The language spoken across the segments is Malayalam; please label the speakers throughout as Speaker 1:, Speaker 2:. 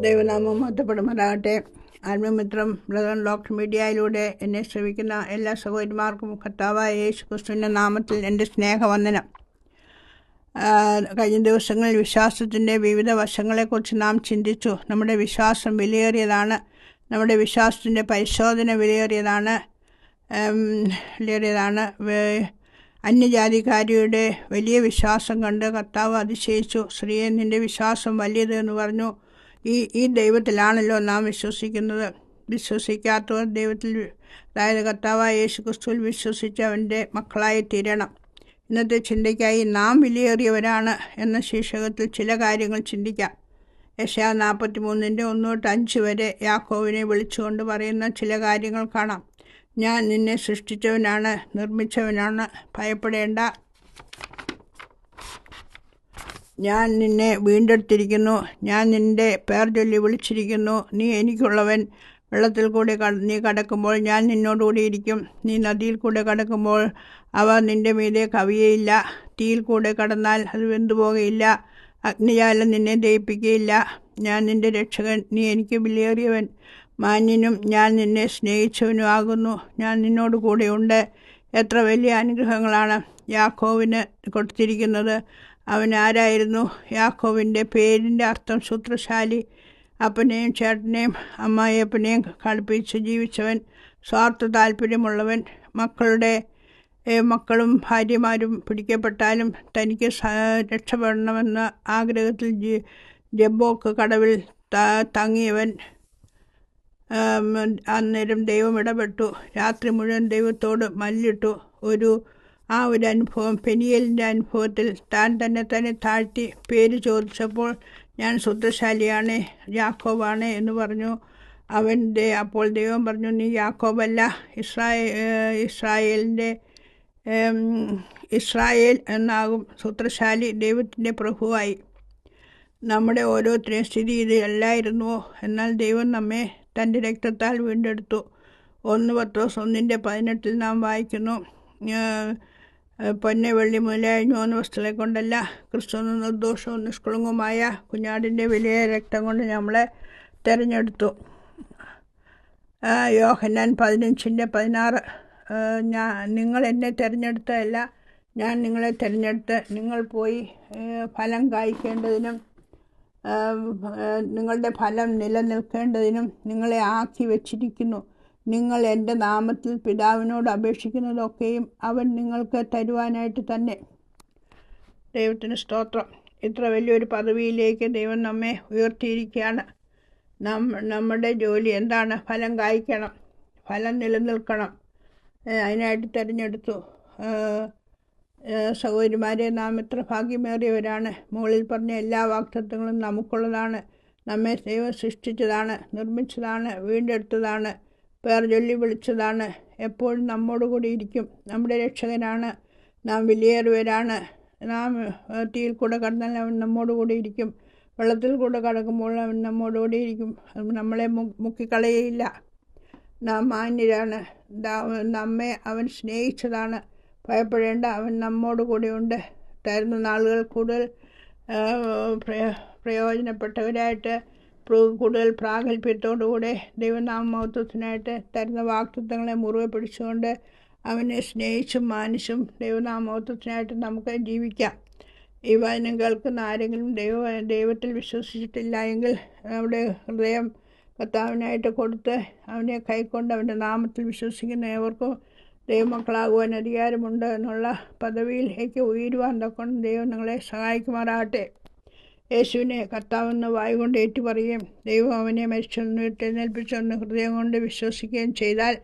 Speaker 1: ദൈവനാമം മഹത്വപ്പെടുമാറാകട്ടെ ആത്മമിത്രം ബ്രദർ ഡോക്ടർ മീഡിയയിലൂടെ എന്നെ ശ്രമിക്കുന്ന എല്ലാ സഹോദരിമാർക്കും കർത്താവായ യേശു ക്രിസ്തുവിന്റെ നാമത്തിൽ എന്റെ സ്നേഹവന്ദനം. കഴിഞ്ഞ ദിവസങ്ങളിൽ വിശ്വാസത്തിന്റെ വിവിധ വശങ്ങളെക്കുറിച്ച് നാം ചിന്തിച്ചു. നമ്മുടെ വിശ്വാസം വിലയേറിയതാണ്. നമ്മുടെ വിശ്വാസത്തിന്റെ പരിശോധന വിലയേറിയതാണ്. വിലയേറിയതാണ്. അന്യജാതിക്കാരിയുടെ വലിയ വിശ്വാസം കണ്ട് കർത്താവ് അതിശയിച്ചു. സ്ത്രീയെ നിന്റെ വിശ്വാസം വലിയത് എന്ന് പറഞ്ഞു. ഈ ഈ ദൈവത്തിലാണല്ലോ നാം വിശ്വസിക്കുന്നത്. വിശ്വസിക്കാത്തവർ ദൈവത്തിൽ അതായത് കർത്താവായ യേശു ക്രിസ്തുവിൽ വിശ്വസിച്ച് അവന്റെ മക്കളായി തീരണം ഇന്നത്തെ ചിന്തയ്ക്കായി നാം വിലയേറിയവരാണ് എന്ന ശീർഷകത്തിൽ ചില കാര്യങ്ങൾ ചിന്തിക്കാം. യശാ നാൽപ്പത്തി മൂന്നിന്റെ ഒന്ന് തൊട്ട് അഞ്ച് വരെ യാക്കോവിനെ വിളിച്ചുകൊണ്ട് പറയുന്ന ചില കാര്യങ്ങൾ കാണാം. ഞാൻ നിന്നെ സൃഷ്ടിച്ചവനാണ് നിർമ്മിച്ചവനാണ് ഭയപ്പെടേണ്ട. ഞാൻ നിന്നെ വീണ്ടെടുത്തിരിക്കുന്നു. ഞാൻ നിന്റെ പേർ ചൊല്ലി വിളിച്ചിരിക്കുന്നു. നീ എനിക്കുള്ളവൻ. വെള്ളത്തിൽ കൂടെ നീ കടക്കുമ്പോൾ ഞാൻ നിന്നോടുകൂടി ഇരിക്കും. നീ നദിയിൽ കൂടെ കടക്കുമ്പോൾ അവ നിന്റെ മീതെ കവിയയില്ല. തീയിൽ കൂടെ കടന്നാൽ അത് വെന്തുപോകയില്ല അഗ്നിജാലം നിന്നെ ദയിപ്പിക്കുകയില്ല ഞാൻ നിന്റെ രക്ഷകൻ. നീ എനിക്ക് വിലയേറിയവൻ. മാന്യനും ഞാൻ നിന്നെ സ്നേഹിച്ചവനും ആകുന്നു. ഞാൻ നിന്നോട് കൂടെയുണ്ട്. എത്ര വലിയ അനുഗ്രഹങ്ങളാണ് യാക്കോവിന് കൊടുത്തിരിക്കുന്നത്. അവൻ ആരായിരുന്നു? യാക്കോവിന്റെ പേരിന്റെ അർത്ഥം സൂത്രശാലി അപ്പനെയും ചേട്ടനെയും അമ്മായിയപ്പനെയും കളിപ്പിച്ച് ജീവിച്ചവൻ സ്വാർത്ഥ താല്പര്യമുള്ളവൻ. മക്കളുടെ മക്കളും ഭാര്യമാരും പിടിക്കപ്പെട്ടാലും തനിക്ക് രക്ഷപ്പെടണമെന്ന ആഗ്രഹത്തിൽ ജി- ജബ്ബോക്ക് കടവിൽ തങ്ങിയവൻ അന്നേരം ദൈവം ഇടപെട്ടു. രാത്രി മുഴുവൻ ദൈവത്തോട് മല്ലിട്ടു. ഒരു ആ ഒരു അനുഭവം പെനിയലിന്റെ അനുഭവത്തിൽ താൻ തന്നെ തന്നെ താഴ്ത്തി പേര് ചോദിച്ചപ്പോൾ ഞാൻ ശുദ്ധശാലിയാണ് യാക്കോബാണ് എന്ന് പറഞ്ഞു. അവന്റെ അപ്പോൾ ദൈവം പറഞ്ഞു നീ യാക്കോബല്ല ഇസ്രായേ ഇസ്രായേലിന്റെ ഇസ്രായേൽ എന്നാകും സൂത്രശാലി ദൈവത്തിന്റെ പ്രഭുവായി. നമ്മുടെ ഓരോരുത്തരെയും സ്ഥിതി ഇത് അല്ലായിരുന്നുവോ എന്നാൽ ദൈവം നമ്മെ തന്റെ രക്തത്താൽ വീണ്ടെടുത്തു. ഒന്ന് പത്രോസ് ഒന്നിന്റെ പതിനെട്ടിൽ നാം വായിക്കുന്നു പൊന്നെ വെള്ളി മുതലായ മൂന്ന് വസ്തുക്കളെ കൊണ്ടല്ല ക്രിസ്തു നിർദോഷവും നിഷ്കളങ്കവുമായ കുഞ്ഞാടിന്റെ വലിയ രക്തം കൊണ്ട് നമ്മളെ തിരഞ്ഞെടുത്തു. യോഹന്നാൻ പതിനഞ്ചിന്റെ പതിനാറ് ഞാൻ നിങ്ങൾ എന്നെ തിരഞ്ഞെടുത്തതല്ല ഞാൻ നിങ്ങളെ തിരഞ്ഞെടുത്ത് നിങ്ങൾ പോയി ഫലം കായ്ക്കേണ്ടതിനും നിങ്ങളുടെ ഫലം നിലനിൽക്കേണ്ടതിനും നിങ്ങളെ ആക്കി വച്ചിരിക്കുന്നു. നിങ്ങൾ എന്റെ നാമത്തിൽ പിതാവിനോട് അപേക്ഷിക്കുന്നതൊക്കെയും അവൻ നിങ്ങൾക്ക് തരുവാനായിട്ട് തന്നെ. ദൈവത്തിന് സ്തോത്രം. ഇത്ര വലിയൊരു പദവിയിലേക്ക് ദൈവം നമ്മെ ഉയർത്തിയിരിക്കുകയാണ്. നാം നമ്മുടെ ജോലി എന്താണ്? ഫലം കായ്ക്കണം. ഫലം നിലനിൽക്കണം. അതിനായിട്ട് തിരഞ്ഞെടുത്തു. സഹോദരിമാരെ നാം എത്ര ഭാഗ്യമേറിയവരാണ്. മുകളിൽ പറഞ്ഞ എല്ലാ വാക്തത്വങ്ങളും നമുക്കുള്ളതാണ്. നമ്മെ ദൈവം സൃഷ്ടിച്ചതാണ് നിർമ്മിച്ചതാണ് വീണ്ടെടുത്തതാണ്. പേർ ചൊല്ലി വിളിച്ചതാണ്. എപ്പോഴും നമ്മോട് കൂടി ഇരിക്കും? നമ്മുടെ രക്ഷകനാണ്. നാം വിലയേറിയവരാണ്. നാം തീയിൽ കൂടെ കടന്നാൽ അവൻ നമ്മോട് കൂടി ഇരിക്കും. വെള്ളത്തിൽ കൂടെ കടക്കുമ്പോൾ അവൻ നമ്മോട് കൂടി ഇരിക്കും. നമ്മളെ മുക്കിക്കളയയില്ല. നാം മാന്യരാണ്. നമ്മെ അവൻ സ്നേഹിച്ചതാണ്. ഭയപ്പെടേണ്ട അവൻ നമ്മോട് കൂടെയുണ്ട്. തരുന്ന നാളുകൾ കൂടുതൽ പ്രയോജനപ്പെട്ടവരായിട്ട് പ്രു- കൂടുതൽ പ്രാഗൽഭ്യത്തോടുകൂടെ ദൈവനാമത്വത്തിനായിട്ട് തരുന്ന വാക്തത്വങ്ങളെ മുറുകെ പിടിച്ചുകൊണ്ട് അവനെ സ്നേഹിച്ചും മാനിച്ചും ദൈവനാമത്വത്തിനായിട്ട് നമുക്ക് ജീവിക്കാം. ഈ വചനം കേൾക്കുന്ന ആരെങ്കിലും ദൈവ ദൈവത്തിൽ വിശ്വസിച്ചിട്ടില്ല എങ്കിൽ അവിടെ ഹൃദയം കർത്താവിനായിട്ട് കൊടുത്ത് അവനെ കൈക്കൊണ്ട് അവന്റെ നാമത്തിൽ വിശ്വസിക്കുന്ന ഏവർക്കും ദൈവമക്കളാകുവാൻ അധികാരമുണ്ട് എന്നുള്ള പദവിയിലേക്ക് ഉയരുവാൻ തക്കൊണ്ട് ദൈവം നിങ്ങളെ സഹായിക്കുമാറാകട്ടെ. യേശുവിനെ കർത്താവെന്ന് വായു കൊണ്ട് ഏറ്റുപറയുകയും ദൈവം അവനെ മരിച്ചെന്ന് എഴുന്നേൽപ്പിച്ചെന്ന് ഹൃദയം കൊണ്ട് വിശ്വസിക്കുകയും ചെയ്താൽ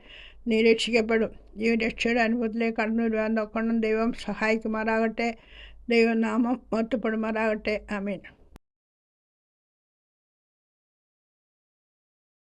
Speaker 1: നീ രക്ഷിക്കപ്പെടും. ഈ രക്ഷയുടെ അനുഭവത്തിലേക്ക് കടന്നു വരുവാൻ നോക്കണം. ദൈവം സഹായിക്കുമാറാകട്ടെ. ദൈവനാമം ഒറ്റപ്പെടുമാറാകട്ടെ ആമീൻ.